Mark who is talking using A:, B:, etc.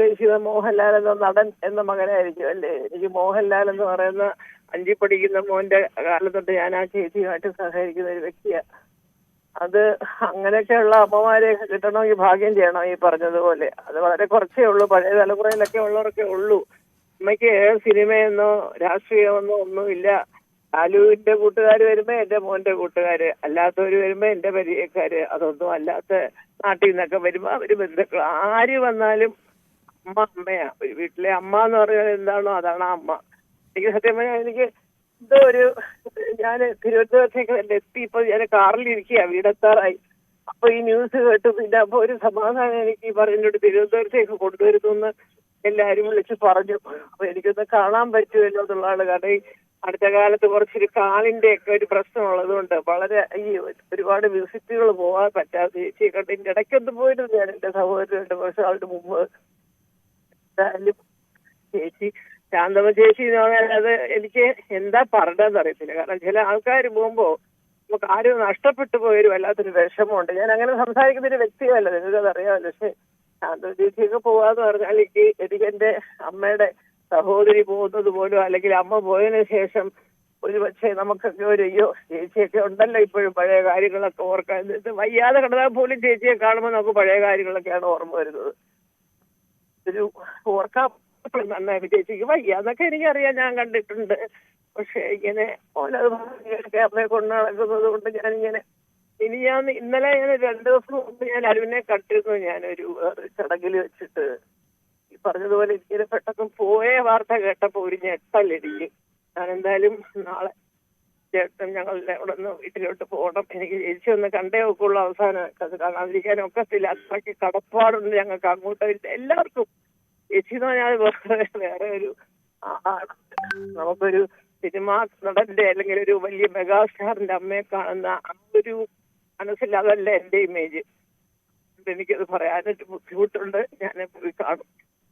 A: ഉദ്ദേശിക്കുന്നത് മോഹൻലാൽ എന്ന നടൻ എന്ന മകനായിരിക്കും അല്ലേ? എനിക്ക് മോഹൻലാൽ എന്ന് പറയുന്ന അഞ്ചി പഠിക്കുന്ന മോന്റെ കാലത്തൊട്ട് ഞാൻ ആ ചേച്ചിയുമായിട്ട് സഹകരിക്കുന്ന ഒരു വ്യക്തിയാ. അത് അങ്ങനെയൊക്കെയുള്ള അമ്മമാരെയൊക്കെ കിട്ടണമെങ്കിൽ ഭാഗ്യം ചെയ്യണം ഈ പറഞ്ഞതുപോലെ. അത് വളരെ കുറച്ചേ ഉള്ളൂ. പഴയ തലമുറയിലൊക്കെ ഉള്ളവരൊക്കെ ഉള്ളൂ. അമ്മയ്ക്ക് സിനിമയെന്നോ രാഷ്ട്രീയമെന്നോ ഒന്നുമില്ല. ലാലുവിന്റെ കൂട്ടുകാർ വരുമ്പോ എന്റെ മോന്റെ കൂട്ടുകാര്. അല്ലാത്തവര് വരുമ്പോ എന്റെ പരിചയക്കാര്. അതൊന്നും അല്ലാത്ത നാട്ടിൽ നിന്നൊക്കെ വരുമ്പോ അവർ ബന്ധുക്കൾ ആര് വന്നാലും അമ്മ അമ്മയാ ഒരു വീട്ടിലെ അമ്മ എന്ന് പറഞ്ഞാൽ എന്താണോ അതാണ് അമ്മ. എനിക്ക് സത്യം പറഞ്ഞാൽ എനിക്ക് എന്തോ ഒരു ഞാൻ തിരുവനന്തപുരത്തേക്ക് എത്തി ഇപ്പൊ ഞാൻ കാറിലിരിക്കുക വീടെത്താറായി. അപ്പൊ ഈ ന്യൂസ് കേട്ടു പിന്നെ അപ്പൊ ഒരു സമാധാനം എനിക്ക് ഈ പറഞ്ഞോട്ട് തിരുവനന്തപുരത്തേക്ക് കൊണ്ടുവരുന്നു എന്ന് എല്ലാരും വിളിച്ച് പറഞ്ഞു. അപ്പൊ എനിക്കൊന്ന് കാണാൻ പറ്റുമല്ലോ എന്നുള്ളതാണ്. കാരണം ഈ അടുത്ത കാലത്ത് കുറച്ചൊരു കാലിന്റെ ഒക്കെ ഒരു പ്രശ്നമുള്ളത് കൊണ്ട് വളരെ ഈ ഒരുപാട് വിസിറ്റുകൾ പോകാൻ പറ്റാതെ ചേച്ചിയെ കണ്ട് ഇടയ്ക്കൊന്ന് പോയിരുന്നു ഞാൻ എന്റെ സഹോദരന്റെ പക്ഷെ വർഷങ്ങളുടെ മുമ്പ് എന്തായാലും ചേച്ചി ശാന്തമ ചേച്ചി എന്ന് പറഞ്ഞാൽ എനിക്ക് എന്താ പറഞ്ഞതെന്ന് അറിയത്തില്ല. കാരണം ചില ആൾക്കാർ പോകുമ്പോ നമുക്ക് ആരും നഷ്ടപ്പെട്ടു പോയൊരു വല്ലാത്തൊരു വിഷമമുണ്ട്. ഞാൻ അങ്ങനെ സംസാരിക്കുന്ന ഒരു വ്യക്തിയല്ല നിങ്ങൾക്കത് അറിയാമല്ലോ. പക്ഷെ ശാന്തമ ചേച്ചിയൊക്കെ പോവാന്ന് പറഞ്ഞാൽ എനിക്ക് എനിക്ക് എന്റെ അമ്മയുടെ സഹോദരി പോകുന്നത് പോലും അല്ലെങ്കിൽ അമ്മ പോയതിനു ശേഷം ഒരു പക്ഷേ നമുക്കൊക്കെ ഒരു അയ്യോ ചേച്ചിയൊക്കെ ഉണ്ടല്ലോ ഇപ്പോഴും പഴയ കാര്യങ്ങളൊക്കെ ഓർക്കാൻ. വയ്യാതെ കിടന്നാൽ പോലും ചേച്ചിയെ കാണുമ്പോൾ നമുക്ക് പഴയ കാര്യങ്ങളൊക്കെയാണ് ഓർമ്മ വരുന്നത്. ഒരു ഓർക്കാൻ നന്നായി വിജയിച്ചേക്ക് വയ്യ എന്നൊക്കെ എനിക്കറിയാം ഞാൻ കണ്ടിട്ടുണ്ട്. പക്ഷെ ഇങ്ങനെ ഓലത് കേരളയെ കൊണ്ട് നടക്കുന്നത് കൊണ്ട് ഞാനിങ്ങനെ ഇനി ഞാൻ ഇന്നലെ ഞാൻ രണ്ടു ദിവസം മുമ്പ് ഞാൻ അരുവിനെ കണ്ടിരുന്നു. ഞാനൊരു ചടങ്ങിൽ വെച്ചിട്ട് ഈ പറഞ്ഞതുപോലെ ഇങ്ങനെ പെട്ടെന്ന് പോയ വാർത്ത കേട്ടപ്പോ ഒരു ഞെട്ടലെനിക്ക് ഞാൻ എന്തായാലും നാളെ ചേട്ടൻ ഞങ്ങളുടെ അവിടെ നിന്ന് വീട്ടിലോട്ട് പോകണം. എനിക്ക് ചേച്ചി ഒന്ന് കണ്ടേ ഒക്കുള്ളൂ അവസാനം. അത് കാണാതിരിക്കാൻ ഒക്കത്തില്ല. അത്രയ്ക്ക് കടപ്പാടുണ്ട് ഞങ്ങൾക്ക് അങ്ങോട്ട് എല്ലാവർക്കും. ചേച്ചി എന്ന് പറഞ്ഞാൽ വേറെ ഒരു നമുക്കൊരു സിനിമാ നടന്റെ അല്ലെങ്കിൽ ഒരു വലിയ മെഗാസ്റ്റാറിന്റെ അമ്മയെ കാണുന്ന ആ ഒരു മനസ്സിൽ അതല്ല എന്റെ ഇമേജ്. എനിക്കത് പറയാനായിട്ട് ബുദ്ധിമുട്ടുണ്ട്. ഞാൻ പോയി കാണും.